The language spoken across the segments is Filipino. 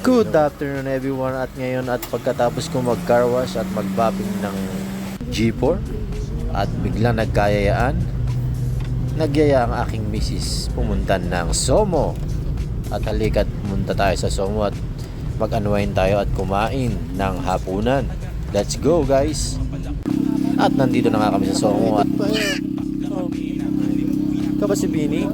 Good afternoon everyone. At ngayon at pagkatapos ko mag car wash at magbapping ng G4 at biglang nagkayayaan nagyaya ang aking misis pumunta ng Somo. At halika't pumunta tayo sa Somo at mag-unwind tayo at kumain ng hapunan. Let's go guys! At nandito na nga kami sa Somo at oh. Ikaw ba si Bini?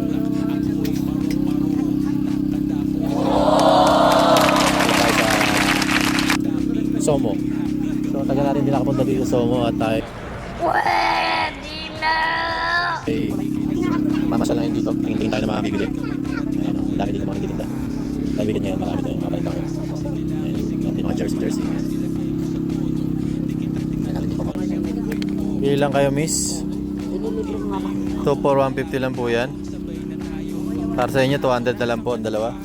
Natin din nakapunta dito sa Somo at tayo. Pwede na! Ay, mamasal lang yun dito. Tingin tayo na mga bibili. Ayan, oh, dami dito mga nagtitinda. Kaibigan niya, marami tayo mga balita ko. Ayan, mga jersey, jersey. Bili lang kayo, miss. Ililibre mo lang. 2 for 150 lang po yan. Para sa inyo, 200 na lang po ang dalawa.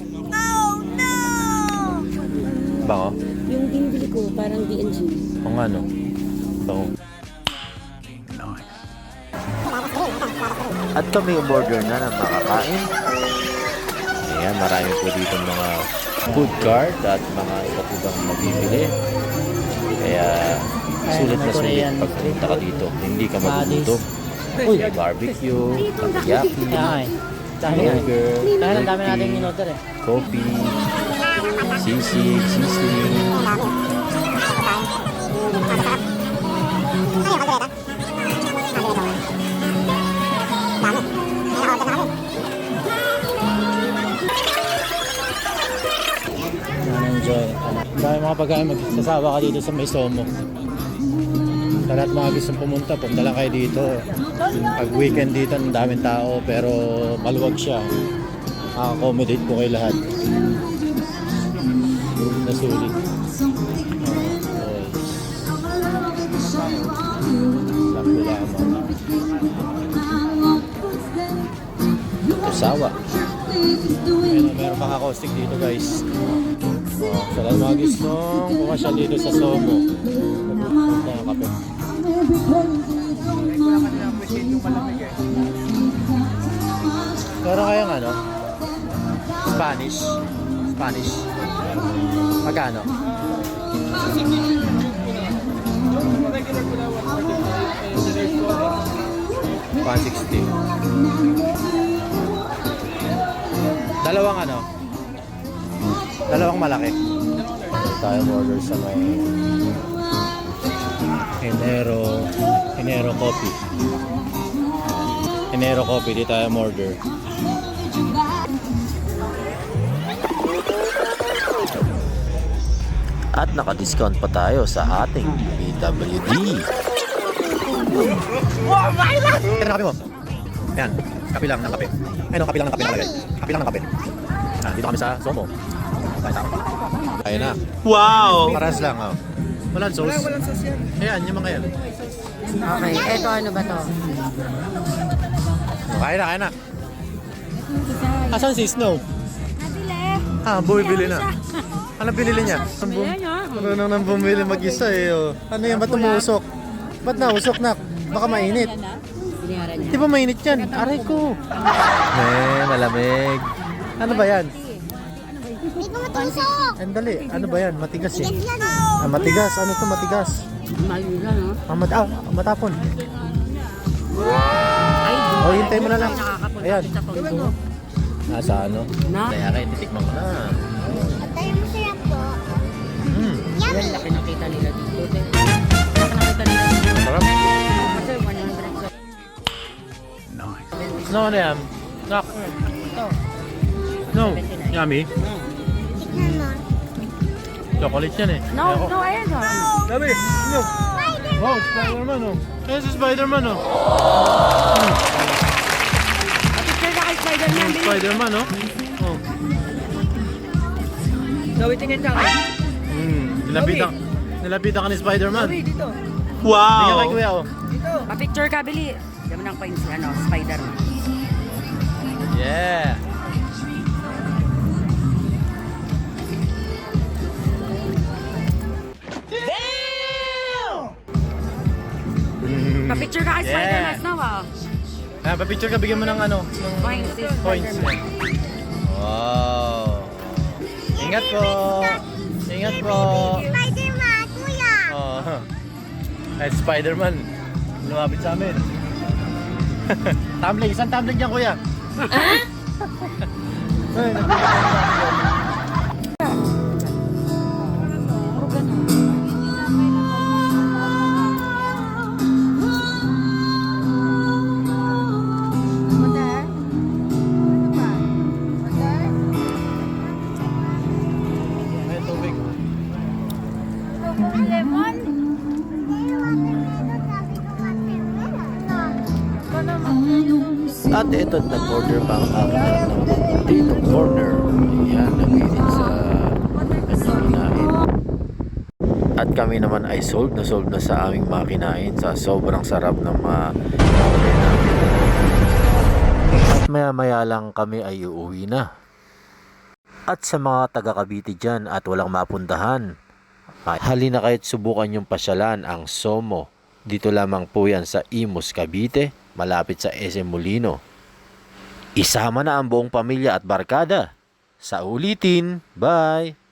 Oh no! Bango? Yung binibili ko, parang D&G. Kung ano? Bango. At kami umorder na ng makakain. Ayan, marami po dito mga food cart at mga iba't ibang mabibili. Kaya sulit na sulit pag pumunta ka dito. Hindi ka magugutom. Uy, barbecue, nga. burger, dami natin in-order eh. coffee, sisig, sisig. enjoy Dami mga pagkain magsasawa ka dito sa may Somo. Sa lahat mga gustong pumunta, punta lang kayo dito. Pag weekend dito, ang daming tao pero maluwag siya. Accommodate po kayo lahat. Nasulit. Usawa. Meron, meron pang acoustic dito guys. Oh, sa lahat mga gustong pumasyal dito sa Somo. Punta ng kape. Meron kayong ano? Spanish? Spanish? Magkano? One sixty. Dalawang ano? Dalawang malaki. Tayo order sa may Enero, Enero Coffee. Enero Coffee, di tayo order. At naka-discount pa tayo sa ating BWD. Kaya na kape mo. Ayan, kape lang ng kape. Ayun, kape lang ng kape nakalagay. Kape lang ng kape. Ah, dito kami sa Somo. Tayo tao. Ayun na. Wow! Paras lang, oh. Walang sauce. Wala, walang sauce yan. Ayan, yung mga yan. Okay, eto ano ba to? Kaya na, kaya na. Asan si Snow? Ah, bumibili na. Ano binili niya? Marunong nang bumili mag-isa eh. Oh. Ano yan? Ba't tumusok? Ba't nausok na? Baka mainit. Di ba mainit yan? Aray ko. Eh, malamig. Ano ba yan? Hindi ko matusok! Ang dali. Ano ba yan? Matigas eh. Ah, matigas. Ano to matigas? Mahal no? Ah, mat ah, matapon. Oh, hintay mo na lang. Ayan. Nasa ano? Na? Kaya rin, titikman ko na. Tayo masarap po. Hmm. Yan, laki nakita nila dito. Laki nakita nila dito. Sarap. Kasi 100 sa... No, ano yan? Nak. Ito. No. Yummy. Tignan mo. Chocolate yan eh. No, no, ayan o. Dami. No. Wow, Spider-Man oh. Ayan si Spider-Man oh. Spider-Man. Bili. Spider-Man oh. Oh. Gawin tingin akin. Hmm. Nilapitan. Nilapitan ka ni Spider-Man. Gawin dito. Tingnan kay kuya oh. Dito. Pa-picture ka, Bili. Diyan mo nang pa yung ano, Spider-Man. Yeah. Damn! Pa-picture ka kay Yeah. Spider-Man now ah. Ah, pa-picture ka, bigyan mo ng ano, ng Points points. Wow. Ingat po. Ingat po. Spider-Man, kuya! Oh. Ay, Spider-Man. Lumapit sa amin. tumbling, isang tumbling dyan, kuya. Ay, nagbibigat At ito, nag-order pa ang anak ng potato corner. Ayan, nabitin sa kinain. At kami naman ay sold na sold na sa aming mga kinain sa sobrang sarap ng mga order. At maya maya lang kami ay uuwi na. At sa mga taga Cavite dyan at walang mapuntahan, halina kayo't subukan yung pasyalan ang Somo. Dito lamang po yan sa Imus, Cavite, malapit sa SM Molino. Isama na ang buong pamilya at barkada. Sa ulitin, bye!